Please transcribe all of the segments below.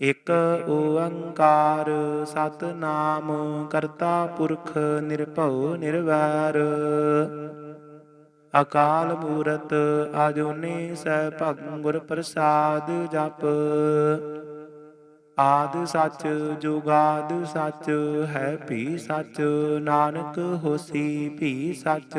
ਇਕ ਓੰਕਾਰ ਸਤਨਾਮ, ਕਰਤਾ ਪੁਰਖ ਨਿਰਭਉ ਨਿਰਵੈਰ। ਅਕਾਲ ਮੂਰਤ ਅਜੂਨੀ ਸੈਭੰ ਗੁਰ ਪ੍ਰਸਾਦ ਜਪ। ਆਦ ਸੱਚ, ਜੁਗਾਦ ਸੱਚ, ਹੈ ਵੀ ਸੱਚ, ਨਾਨਕ ਹੋਸੀ ਵੀ ਸੱਚ।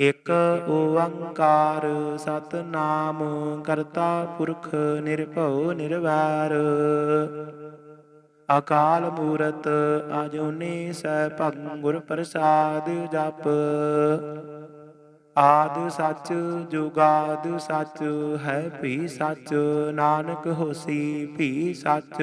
ਇਕ ਓੰਕਾਰ ਸਤਨਾਮ ਕਰਤਾ ਪੁਰਖ ਨਿਰਭਉ ਨਿਰਵੈਰ। ਅਕਾਲ ਮੂਰਤ ਅਜੂਨੀ ਸੈਭੰ ਗੁਰ ਪ੍ਰਸਾਦ ਜਪ। ਆਦ ਸੱਚ ਜੁਗਾਦ ਸੱਚ ਹੈ ਭੀ ਸੱਚ, ਨਾਨਕ ਹੋਸੀ ਭੀ ਸੱਚ।